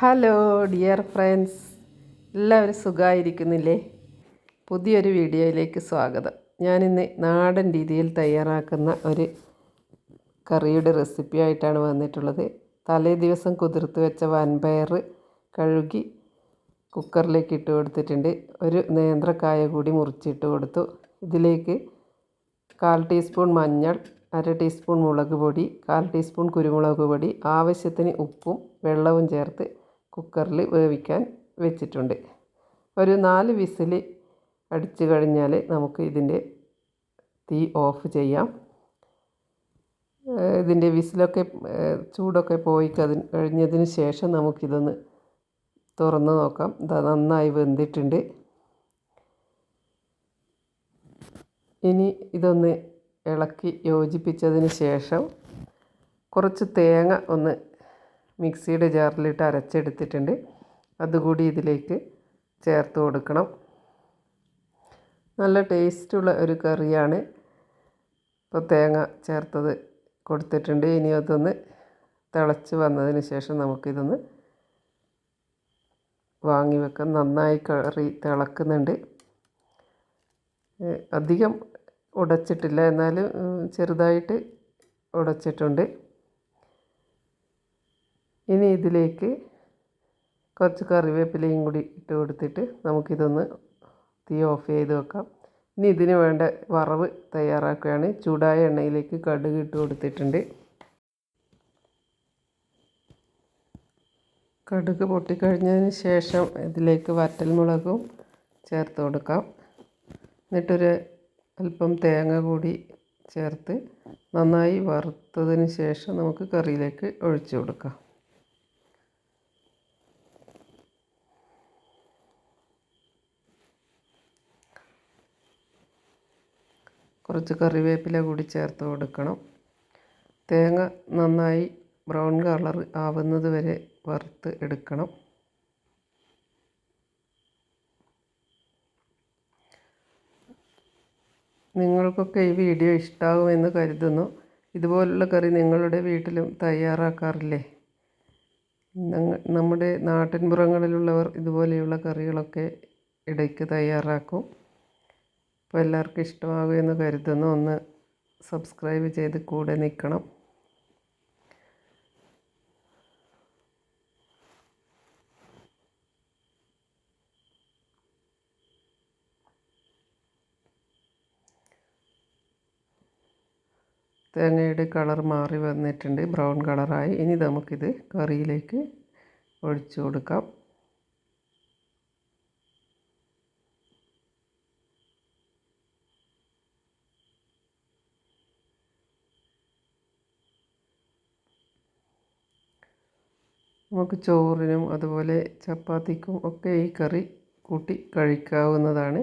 Hello dear friends എല്ലാവരും സുഖമായിരിക്കുന്നില്ലേ പുതിയൊരു വീഡിയോയിലേക്ക് സ്വാഗതം. ഞാനിന്ന് നാടൻ രീതിയിൽ തയ്യാറാക്കുന്ന ഒരു കറിയുടെ റെസിപ്പി ആയിട്ടാണ് വന്നിട്ടുള്ളത്. തലേ ദിവസം കുതിർത്ത് വെച്ച വൻപയർ കഴുകി കുക്കറിലേക്ക് ഇട്ട് കൊടുത്തിട്ടുണ്ട്. ഒരു നേന്ത്രക്കായ കൂടി മുറിച്ചിട്ട് കൊടുത്തു. ഇതിലേക്ക് കാൽ ടീസ്പൂൺ മഞ്ഞൾ അര ടീസ്പൂൺ മുളക് പൊടി കാൽ ടീസ്പൂൺ കുരുമുളക് പൊടി ആവശ്യത്തിന് ഉപ്പും വെള്ളവും ചേർത്ത് കുക്കറിൽ വേവിക്കാൻ വെച്ചിട്ടുണ്ട്. ഒരു നാല് വിസിൽ അടിച്ചു കഴിഞ്ഞാൽ നമുക്ക് ഇതിന്റെ തീ ഓഫ് ചെയ്യാം. ഇതിന്റെ വിസിലൊക്കെ ചൂടൊക്കെ പോയി കഴിഞ്ഞതിന് ശേഷം നമുക്കിതൊന്ന് തുറന്ന് നോക്കാം. ഇത് നന്നായി വെന്തിട്ടുണ്ട്. ഇനി ഇതൊന്ന് ഇളക്കി യോജിപ്പിച്ചതിന് ശേഷം കുറച്ച് തേങ്ങ ഒന്ന് മിക്സിയുടെ ജാറിലിട്ട് അരച്ചെടുത്തിട്ടുണ്ട്. അതുകൂടി ഇതിലേക്ക് ചേർത്ത് കൊടുക്കണം. നല്ല ടേസ്റ്റുള്ള ഒരു കറിയാണ്. ഇപ്പോൾ തേങ്ങ ചേർത്തത് കൊടുത്തിട്ടുണ്ട്. ഇനി അതൊന്ന് തിളച്ച് വന്നതിന് ശേഷം നമുക്കിതൊന്ന് വാങ്ങി വെക്കാം. നന്നായി കറി തിളക്കുന്നുണ്ട്. അധികം ഉടച്ചിട്ടില്ല. എന്നാലും ചെറുതായിട്ട് ഉടച്ചിട്ടുണ്ട്. ഇനി ഇതിലേക്ക് കുറച്ച് കറിവേപ്പിലയും കൂടി ഇട്ട് കൊടുത്തിട്ട് നമുക്കിതൊന്ന് തീ ഓഫ് ചെയ്ത് വെക്കാം. ഇനി ഇതിന് വേണ്ട വറവ് തയ്യാറാക്കുകയാണ്. ചൂടായ എണ്ണയിലേക്ക് കടുക് ഇട്ട് കൊടുത്തിട്ടുണ്ട്. കടുക് പൊട്ടിക്കഴിഞ്ഞതിന് ശേഷം ഇതിലേക്ക് വറ്റൽമുളകും ചേർത്ത് കൊടുക്കാം. എന്നിട്ടൊരു അല്പം തേങ്ങ കൂടി ചേർത്ത് നന്നായി വറുത്തതിന് ശേഷം നമുക്ക് കറിയിലേക്ക് ഒഴിച്ചു കൊടുക്കാം. കുറച്ച് കറിവേപ്പില കൂടി ചേർത്ത് കൊടുക്കണം. തേങ്ങ നന്നായി ബ്രൗൺ കളർ ആവുന്നത് വരെ വറുത്ത് എടുക്കണം. നിങ്ങൾക്കൊക്കെ ഈ വീഡിയോ ഇഷ്ടമാകുമെന്ന് കരുതുന്നു. ഇതുപോലുള്ള കറി നിങ്ങളുടെ വീട്ടിലും തയ്യാറാക്കാറില്ലേ? നമ്മുടെ നാട്ടിൻപുറങ്ങളിലുള്ളവർ ഇതുപോലെയുള്ള കറികളൊക്കെ ഇടയ്ക്ക് തയ്യാറാക്കും. അപ്പോൾ എല്ലാവർക്കും ഇഷ്ടമാകുമെന്ന് കരുതുന്നു. ഒന്ന് സബ്സ്ക്രൈബ് ചെയ്ത് കൂടെ നിൽക്കണം. തേങ്ങയുടെ കളർ മാറി വന്നിട്ടുണ്ട്. ബ്രൗൺ കളറായി. ഇനി നമുക്കിത് കറിയിലേക്ക് ഒഴിച്ചു കൊടുക്കാം. നമുക്ക് ചോറിനും അതുപോലെ ചപ്പാത്തിക്കും ഒക്കെ ഈ കറി കൂട്ടി കഴിക്കാവുന്നതാണ്.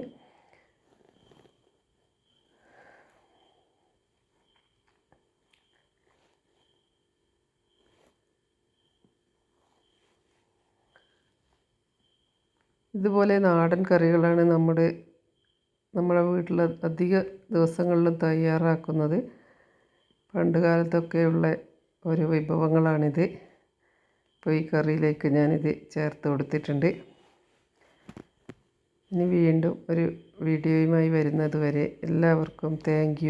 ഇതുപോലെ നാടൻ കറികളാണ് നമ്മുടെ നമ്മുടെ വീട്ടിൽ അധിക ദിവസങ്ങളിലും തയ്യാറാക്കുന്നത്. പണ്ട് കാലത്തൊക്കെയുള്ള ഒരു വിഭവങ്ങളാണിത്. ഇപ്പോൾ ഈ കറിയിലേക്ക് ഞാനിത് ചേർത്ത് കൊടുത്തിട്ടുണ്ട്. ഇനി വീണ്ടും ഒരു വീഡിയോയുമായി വരുന്നത് വരെ എല്ലാവർക്കും താങ്ക്